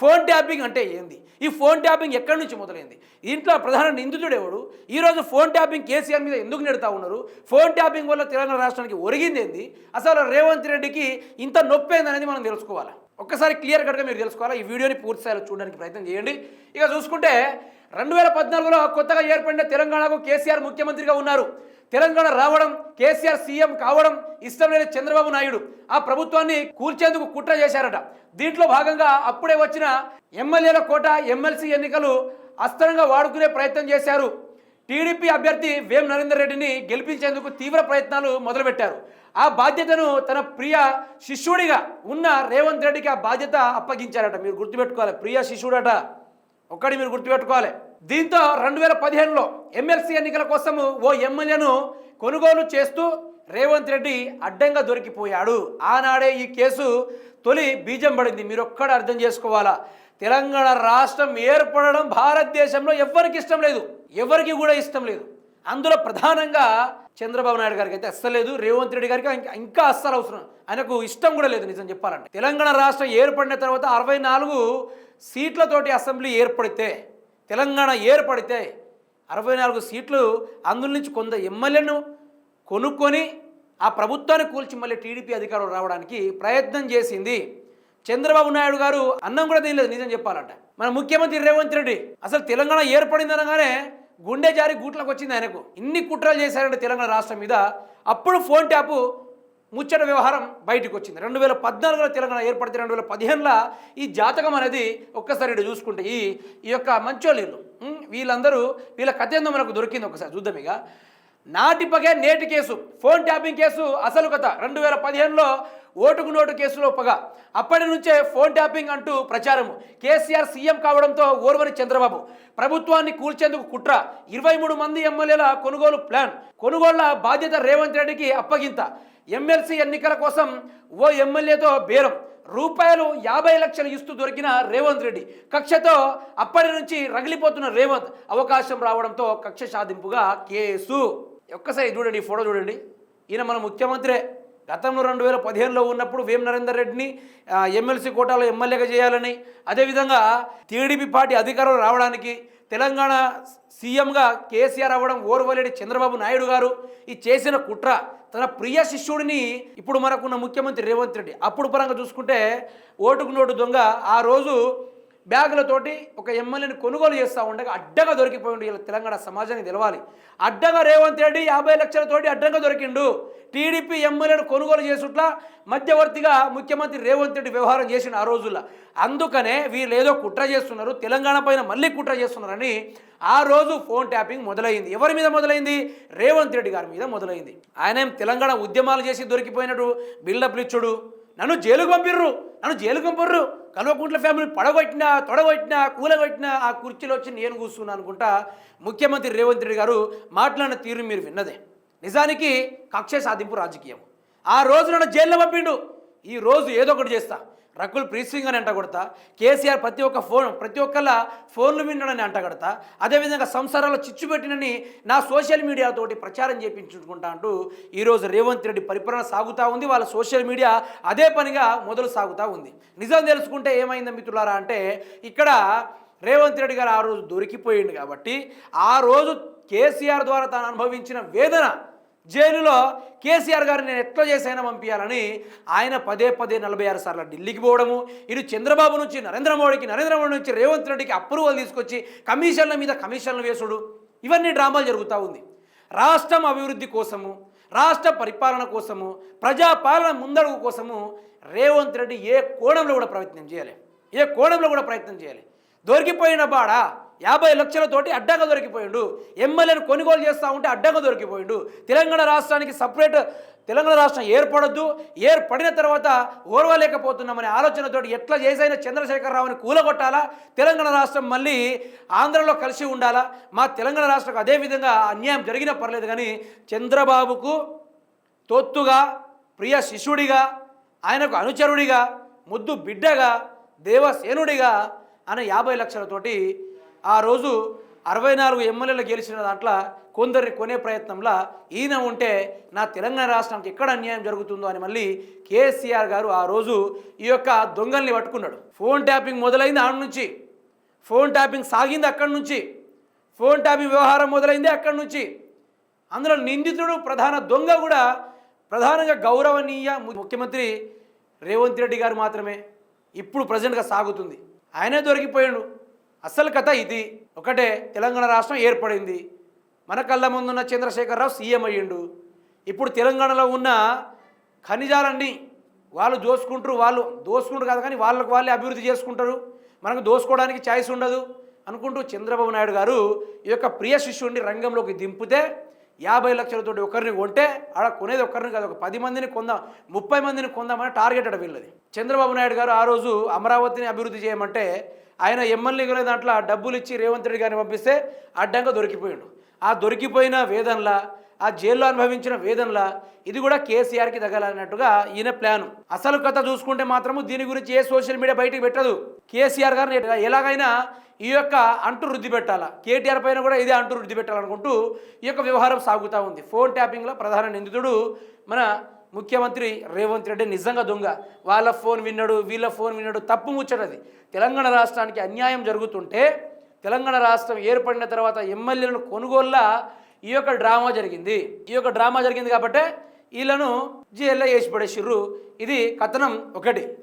Phone tapping అంటే ఏంది? ఈ ఫోన్ ట్యాపింగ్ ఎక్కడి నుంచి మొదలైంది? దీంట్లో ప్రధాన నిందితుడు ఎవడు? ఈరోజు ఫోన్ ట్యాపింగ్ కేసీఆర్ మీద ఎందుకు నెడతా ఉన్నారు? ఫోన్ ట్యాపింగ్ వల్ల తెలంగాణ రాష్ట్రానికి ఒరిగింది ఏంది? అసలు రేవంత్ రెడ్డికి ఇంత నొప్పి అనేది మనం తెలుసుకోవాలి? ఒక్కసారి క్లియర్ కట్గా మీరు తెలుసుకోవాలి? ఈ వీడియోని పూర్తి స్థాయిలో చూడడానికి ప్రయత్నం చేయండి. ఇక చూసుకుంటే రెండు వేల పద్నాలుగులో కొత్తగా ఏర్పడిన తెలంగాణకు కేసీఆర్ ముఖ్యమంత్రిగా ఉన్నారు. తెలంగాణ రావడం కేసీఆర్ సీఎం కావడం ఇష్టం లేని చంద్రబాబు నాయుడు ఆ ప్రభుత్వాన్ని కూల్చేందుకు కుట్ర చేశారట. దీంట్లో భాగంగా అప్పుడే వచ్చిన ఎమ్మెల్యేల కోట ఎమ్మెల్సీ ఎన్నికలు అస్త్రంగా వాడుకునే ప్రయత్నం చేశారు. టీడీపీ అభ్యర్థి వేం నరేందర్ రెడ్డిని గెలిపించేందుకు తీవ్ర ప్రయత్నాలు మొదలుపెట్టారు. ఆ బాధ్యతను తన ప్రియ శిష్యుడిగా ఉన్న రేవంత్ రెడ్డికి ఆ బాధ్యత అప్పగించారట. మీరు గుర్తుపెట్టుకోవాలి ప్రియ శిష్యుడట. ఒక్కడి మీరు గుర్తుపెట్టుకోవాలి. దీంతో రెండు వేల పదిహేనులో ఎమ్మెల్సీ ఎన్నికల కోసము ఓ ఎమ్మెల్యేను కొనుగోలు చేస్తూ రేవంత్ రెడ్డి అడ్డంగా దొరికిపోయాడు. ఆనాడే ఈ కేసు తొలి బీజం పడింది. మీరు ఒక్కడ అర్థం చేసుకోవాలా? తెలంగాణ రాష్ట్రం ఏర్పడడం భారతదేశంలో ఎవరికి ఇష్టం లేదు. ఎవరికి కూడా ఇష్టం లేదు. అందులో ప్రధానంగా చంద్రబాబు నాయుడు గారికి అయితే అస్సలు లేదు. రేవంత్ రెడ్డి గారికి ఇంకా- ఇంకా అస్సలు అవసరం ఆయనకు ఇష్టం కూడా లేదు నిజం చెప్పాలంటే. తెలంగాణ రాష్ట్రం ఏర్పడిన తర్వాత అరవై నాలుగు సీట్లతోటి అసెంబ్లీ ఏర్పడితే తెలంగాణ ఏర్పడితే అరవై నాలుగు సీట్లు అందులో నుంచి కొంత ఎమ్మెల్యేను కొనుక్కొని ఆ ప్రభుత్వాన్ని కూల్చి మళ్ళీ టీడీపీ అధికారం రావడానికి ప్రయత్నం చేసింది. చంద్రబాబు నాయుడు గారు అన్నం కూడా తినలేదు నిజం చెప్పాలంట. మన ముఖ్యమంత్రి రేవంత్ రెడ్డి అసలు తెలంగాణ ఏర్పడింది అనగానే గుండె జారి గూట్లకు వచ్చింది ఆయనకు. ఇన్ని కుట్రలు చేశారంటే తెలంగాణ రాష్ట్రం మీద. అప్పుడు ఫోన్ ట్యాపు ముచ్చట వ్యవహారం బయటకు వచ్చింది. రెండు వేల పద్నాలుగులో తెలంగాణ ఏర్పడితే రెండు వేల పదిహేనులో ఈ జాతకం అనేది ఒక్కసారి ఇటు చూసుకుంటే ఈ ఈ యొక్క మంచోళ్ళు వీళ్ళందరూ వీళ్ళ కథ ఏందో మనకు దొరికింది ఒకసారి చూద్దాం ఇక. నాటిపగే నేటి కేసు ఫోన్ ట్యాపింగ్ కేసు అసలు కథ. రెండు వేల పదిహేనులో ఓటుకు నోటు కేసులో పగ. అప్పటి నుంచే ఫోన్ ట్యాపింగ్ అంటూ ప్రచారము. కేసీఆర్ సీఎం కావడంతో ఓర్వని చంద్రబాబు. ప్రభుత్వాన్ని కూల్చేందుకు కుట్ర. ఇరవై మూడు మంది ఎమ్మెల్యేల కొనుగోలు ప్లాన్. కొనుగోళ్ళ బాధ్యత రేవంత్ రెడ్డికి అప్పగింత. ఎమ్మెల్సీ ఎన్నికల కోసం ఓ ఎమ్మెల్యేతో బేరం. రూపాయలు యాభై లక్షలు ఇస్తూ దొరికిన రేవంత్ రెడ్డి. కక్షతో అప్పటి నుంచి రగిలిపోతున్న రేవంత్ అవకాశం రావడంతో కక్ష సాధింపుగా కేసు. ఒక్కసారి చూడండి ఈ ఫోటో చూడండి. ఈయన మన ముఖ్యమంత్రే. గతంలో రెండు వేల పదిహేనులో ఉన్నప్పుడు వేం నరేందర్ రెడ్డిని ఎమ్మెల్సీ కోటాలో ఎమ్మెల్యేగా చేయాలని అదేవిధంగా టీడీపీ పార్టీ అధికారులు రావడానికి తెలంగాణ సీఎంగా కేసీఆర్ అవ్వడం ఓర్వలేడి చంద్రబాబు నాయుడు గారు ఈ చేసిన కుట్ర తన ప్రియ శిష్యుడిని ఇప్పుడు మనకున్న ముఖ్యమంత్రి రేవంత్ రెడ్డి అప్పుడు పరంగా చూసుకుంటే ఓటుకు నోటు దొంగ ఆ రోజు బ్యాగులతోటి ఒక ఎమ్మెల్యేని కొనుగోలు చేస్తూ ఉండగా అడ్డగా దొరికిపోయిండు ఇలా తెలంగాణ సమాజానికి తెలవాలి. అడ్డగా రేవంత్ రెడ్డి యాభై లక్షలతోటి అడ్డంగా దొరికిండు. టీడీపీ ఎమ్మెల్యేను కొనుగోలు చేసుట్లా మధ్యవర్తిగా ముఖ్యమంత్రి రేవంత్ రెడ్డి వ్యవహారం చేసిన ఆ రోజుల్లో. అందుకనే వీళ్ళు ఏదో కుట్ర చేస్తున్నారు తెలంగాణ పైన మళ్ళీ కుట్ర చేస్తున్నారని ఆ రోజు ఫోన్ ట్యాపింగ్ మొదలైంది. ఎవరి మీద మొదలైంది? రేవంత్ రెడ్డి గారి మీద మొదలైంది. ఆయన ఏం తెలంగాణ ఉద్యమాలు చేసి దొరికిపోయినట్టు బిల్డప్లు ఇచ్చుడు? నన్ను జైలుకు పంపిర్రు నన్ను జైలుకు పంపర్రు. కల్వకుంట్ల ఫ్యామిలీ పడగొట్టినా తొడగొట్టినా కూలగొట్టినా ఆ కుర్చీలో వచ్చి నేను కూర్చున్నాను అనుకుంటా ముఖ్యమంత్రి రేవంత్ రెడ్డి గారు మాట్లాడిన తీరు మీరు విన్నదే. నిజానికి కక్ష సాధింపు రాజకీయం ఆ రోజు నన్ను జైల్లో పంపిండు. ఈ రోజు ఏదో ఒకటి చేస్తా. రకుల్ ప్రీత్ సింగ్ అని అంట కొడతా కేసీఆర్ ప్రతి ఒక్క ఫోన్ ప్రతి ఒక్కళ్ళ ఫోన్లు విన్నాడని అంటగడతా అదేవిధంగా సంసారాల్లో చిచ్చు పెట్టినని నా సోషల్ మీడియాతోటి ప్రచారం చేయించుకుంటా అంటూ ఈరోజు రేవంత్ రెడ్డి పరిపాలన సాగుతూ ఉంది వాళ్ళ సోషల్ మీడియా అదే పనిగా మొదలు సాగుతూ ఉంది. నిజం తెలుసుకుంటే ఏమైందో మిత్రులారా అంటే ఇక్కడ రేవంత్ రెడ్డి గారు ఆ రోజు దొరికిపోయింది కాబట్టి ఆ రోజు కేసీఆర్ ద్వారా తాను అనుభవించిన వేదన జైలులో కేసీఆర్ గారిని నేను ఎట్లా చేసైనా పంపించాలని ఆయన పదే పదే నలభై ఆరు సార్లు ఢిల్లీకి పోవడము ఇటు చంద్రబాబు నుంచి నరేంద్ర మోడీకి నరేంద్ర మోడీ నుంచి రేవంత్ రెడ్డికి అప్రూవల్ తీసుకొచ్చి కమిషన్ల మీద కమిషన్లు వేసుడు. ఇవన్నీ డ్రామాలు జరుగుతూ ఉంది. రాష్ట్రం అభివృద్ధి కోసము రాష్ట్ర పరిపాలన కోసము ప్రజాపాలన ముందడుగు కోసము రేవంత్ రెడ్డి ఏ కోణంలో కూడా ప్రయత్నం చేయాలి. ఏ కోణంలో కూడా ప్రయత్నం చేయాలి. దొరికిపోయిన బాడ యాభై లక్షలతోటి అడ్డంగా దొరికిపోయిండు. ఎమ్మెల్యేను కొనుగోలు చేస్తూ ఉంటే అడ్డంగా దొరికిపోయిండు. తెలంగాణ రాష్ట్రానికి సపరేట్ తెలంగాణ రాష్ట్రం ఏర్పడద్దు. ఏర్పడిన తర్వాత ఓర్వలేకపోతున్నామనే ఆలోచనతోటి ఎట్లా చేసైనా చంద్రశేఖరరావుని కూలగొట్టాలా? తెలంగాణ రాష్ట్రం మళ్ళీ ఆంధ్రలో కలిసి ఉండాలా? మా తెలంగాణ రాష్ట్రకు అదేవిధంగా అన్యాయం జరిగినా పర్లేదు కానీ చంద్రబాబుకు తొత్తుగా ప్రియ శిష్యుడిగా ఆయనకు అనుచరుడిగా ముద్దు బిడ్డగా దేవసేనుడిగా అనే యాభై లక్షలతోటి ఆ రోజు అరవై నాలుగు ఎమ్మెల్యేలు గెలిచిన దాంట్లో కొందరిని కొనే ప్రయత్నంలో ఈయన ఉంటే నా తెలంగాణ రాష్ట్రానికి ఎక్కడ అన్యాయం జరుగుతుందో అని మళ్ళీ కేసీఆర్ గారు ఆ రోజు ఈ యొక్క దొంగల్ని పట్టుకున్నాడు. ఫోన్ ట్యాపింగ్ మొదలైంది ఆడ నుంచి. ఫోన్ ట్యాపింగ్ సాగింది అక్కడి నుంచి. ఫోన్ ట్యాపింగ్ వ్యవహారం మొదలైంది అక్కడి నుంచి. అందులో నిందితుడు ప్రధాన దొంగ కూడా ప్రధానంగా గౌరవనీయ ము- ముఖ్యమంత్రి రేవంత్ రెడ్డి గారు మాత్రమే. ఇప్పుడు ప్రజెంట్గా సాగుతుంది. ఆయనే దొరికిపోయాడు. అసలు కథ ఇది. ఒకటే తెలంగాణ రాష్ట్రం ఏర్పడింది. మన కళ్ళ ముందున్న చంద్రశేఖరరావు సీఎం అయ్యిండు. ఇప్పుడు తెలంగాణలో ఉన్న ఖనిజాలన్నీ వాళ్ళు దోసుకుంటారు వాళ్ళు దోసుకుంటారు కాదు కానీ వాళ్ళకు వాళ్ళే అభివృద్ధి చేసుకుంటారు. మనకు దోసుకోవడానికి ఛాయిస్ ఉండదు అనుకుంటూ చంద్రబాబు నాయుడు గారు ఈ యొక్క ప్రియ శిష్యుడిని రంగంలోకి దింపితే యాభై లక్షలతో ఒకరిని కొంటే ఆడ కొనేది ఒకరిని కాదు ఒక పది మందిని కొందాం ముప్పై మందిని కొందామని టార్గెట్ అడ వీళ్ళది. చంద్రబాబు నాయుడు గారు ఆ రోజు అమరావతిని అభివృద్ధి చేయమంటే ఆయన ఎమ్మెల్యేగా దాంట్లో డబ్బులు ఇచ్చి రేవంత్ రెడ్డి గారిని పంపిస్తే అడ్డంగా దొరికిపోయాడు. ఆ దొరికిపోయిన వేదనలా ఆ జైల్లో అనుభవించిన వేదనలా ఇది కూడా కేసీఆర్కి తగలన్నట్టుగా ఈయన ప్లాన్. అసలు కథ చూసుకుంటే మాత్రము దీని గురించి ఏ సోషల్ మీడియా బయటికి పెట్టదు. కేసీఆర్ గారిని ఎలాగైనా ఈ యొక్క అంటు వృద్ధి పెట్టాలా? కేటీఆర్ పైన కూడా ఇదే అంటు వృద్ధి పెట్టాలనుకుంటూ ఈ యొక్క వ్యవహారం సాగుతూ ఉంది. ఫోన్ ట్యాపింగ్లో ప్రధాన నిందితుడు మన ముఖ్యమంత్రి రేవంత్ రెడ్డి నిజంగా దొంగ. వాళ్ళ ఫోన్ విన్నాడు వీళ్ళ ఫోన్ విన్నాడు తప్పు ముచ్చటది. తెలంగాణ రాష్ట్రానికి అన్యాయం జరుగుతుంటే తెలంగాణ రాష్ట్రం ఏర్పడిన తర్వాత ఎమ్మెల్యేలను కొనుగోలులా ఈ యొక్క డ్రామా జరిగింది. ఈ యొక్క డ్రామా జరిగింది కాబట్టి వీళ్ళను జైల్లో వేసి పడేసిర్రు ఇది కథనం ఒకటి.